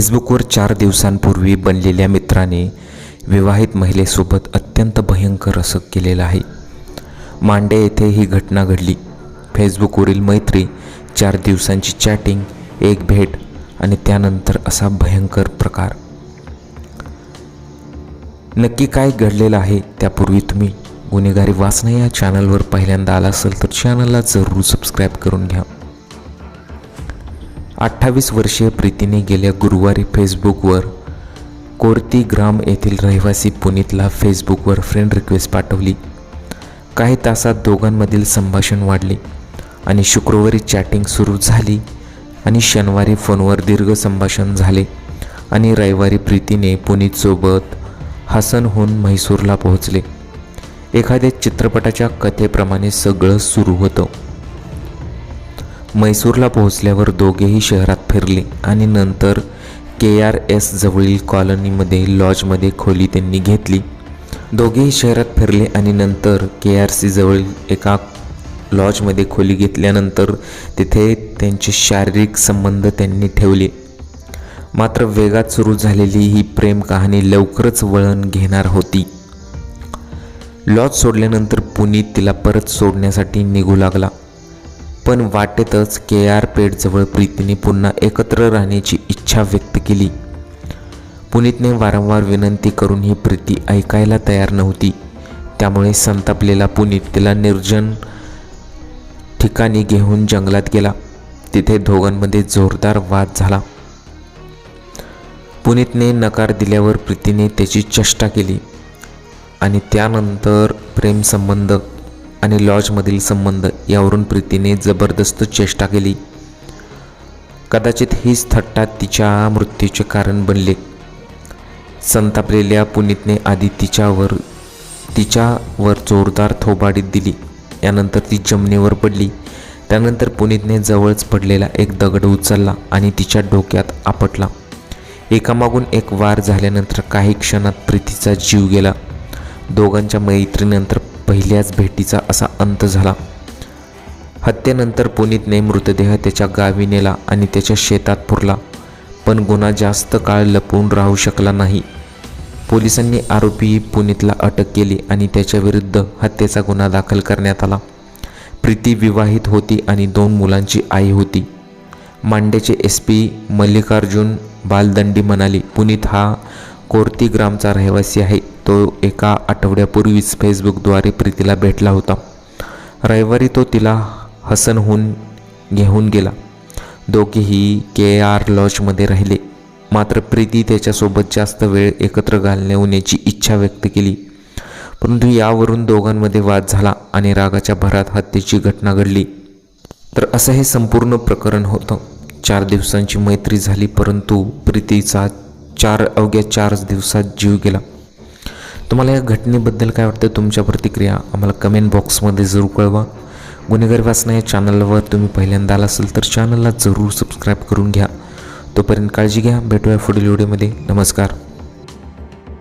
फेसबुकवर चार दिवसांपूर्वी बनलेल्या मित्राने विवाहित महिलेसोबत अत्यंत भयंकर असं केलेलं आहे. मांडे येथे ही घटना घडली. फेसबुकवरील मैत्री चार दिवसांची चॅटिंग एक भेट आणि त्यानंतर असा भयंकर प्रकार. नक्की काय घडलेलं आहे त्यापूर्वी तुम्ही गुन्हेगारी वाचना या चॅनलवर पहिल्यांदा आला असेल तर चॅनलला जरूर सबस्क्राईब करून घ्या. अठ्ठावीस वर्षीय प्रीतीने गेल्या गुरुवारी फेसबुकवर कोरती ग्राम येथील रहिवासी पुनीतला फेसबुकवर फ्रेंड रिक्वेस्ट पाठवली. काही तासात दोघांमधील संभाषण वाढले आणि शुक्रवारी चॅटिंग सुरू झाली आणि शनिवारी फोनवर दीर्घ संभाषण झाले आणि रविवारी प्रीतीने पुनीतसोबत हसनहून म्हैसूरला पोहोचले. एखाद्या चित्रपटाच्या कथेप्रमाणे सगळं सुरू होतं. म्हैसूरला पोहोचल्यावर दोघेही शहरात फिरले आणि नंतर के आर एस जवळील कॉलनीमध्ये लॉजमध्ये खोली त्यांनी घेतली. दोघेही शहरात फिरले आणि नंतर के आर सी जवळील एका लॉजमध्ये खोली घेतल्यानंतर तिथे त्यांचे शारीरिक संबंध त्यांनी ठेवले. मात्र वेगात सुरू झालेली ही प्रेम कहाणी लवकरच वळण घेणार होती. लॉज सोडल्यानंतर पुनीत तिला परत सोडण्यासाठी निघू लागला. पण वाटेतच के आर पेठजवळ प्रीतीने पुन्हा एकत्र राहण्याची इच्छा व्यक्त केली. पुनीतने वारंवार विनंती करून ही प्रीती ऐकायला तयार नव्हती. त्यामुळे संतापलेला पुनीत तिला निर्जन ठिकाणी घेऊन जंगलात गेला. तिथे दोघांमध्ये जोरदार वाद झाला. पुनीतने नकार दिल्यावर प्रीतीने त्याची चेष्टा केली आणि त्यानंतर प्रेमसंबंध आणि लॉजमधील संबंध यावरून प्रीतीने जबरदस्त चेष्टा केली. कदाचित हीच थट्टा तिच्या मृत्यूचे कारण बनले. संतापलेल्या पुनीतने आधी तिच्यावर तिच्यावर जोरदार थोबाडीत दिली. यानंतर ती जमिनीवर पडली. त्यानंतर पुनीतने जवळच पडलेला एक दगड उचलला आणि तिच्या डोक्यात आपटला. एकामागून एक वार झाल्यानंतर काही क्षणात प्रीतीचा जीव गेला. दोघांच्या मैत्रीनंतर पहिल्याच भेटीचा असा अंत झाला. हत्येनंतर पुनीतने मृतदेह त्याच्या गावी नेला आणि त्याच्या शेतात पुरला. पण गुन्हा जास्त काळ लपवून राहू शकला नाही. पोलिसांनी आरोपी पुनीतला अटक केली आणि त्याच्याविरुद्ध हत्येचा गुन्हा दाखल करण्यात आला. प्रीती विवाहित होती आणि दोन मुलांची आई होती. मांडेचे एस पी मल्लिकार्जुन बालदंडी म्हणाले पुनीत हा कोर्ती ग्रामचा रहिवासी आहे. तो एका आठवड्यापूर्वीच फेसबुकद्वारे प्रीतीला भेटला होता. रविवारी तो तिला हसनहून घेऊन गेला. दोघेही के आर लॉजमध्ये राहिले. मात्र प्रीती त्याच्यासोबत जास्त वेळ एकत्र घालण्याची इच्छा व्यक्त केली. परंतु यावरून दोघांमध्ये वाद झाला आणि रागाच्या भरात हत्येची घटना घडली. तर असं हे संपूर्ण प्रकरण होतं. चार दिवसांची मैत्री झाली परंतु प्रीतीचा चार अवघ्या चारच दिवसात जीव गेला. तुम्हाला या घटनेबद्दल काय वाटतं? तुमच्या प्रतिक्रिया आम्हाला कमेंट बॉक्समध्ये जरूर कळवा. गुन्हेगारी वाचना या चॅनलवर तुम्ही पहिल्यांदा आला असेल तर चॅनलला जरूर सबस्क्राईब करून घ्या. तोपर्यंत काळजी घ्या. भेटूया पुढील व्हिडिओमध्ये नमस्कार.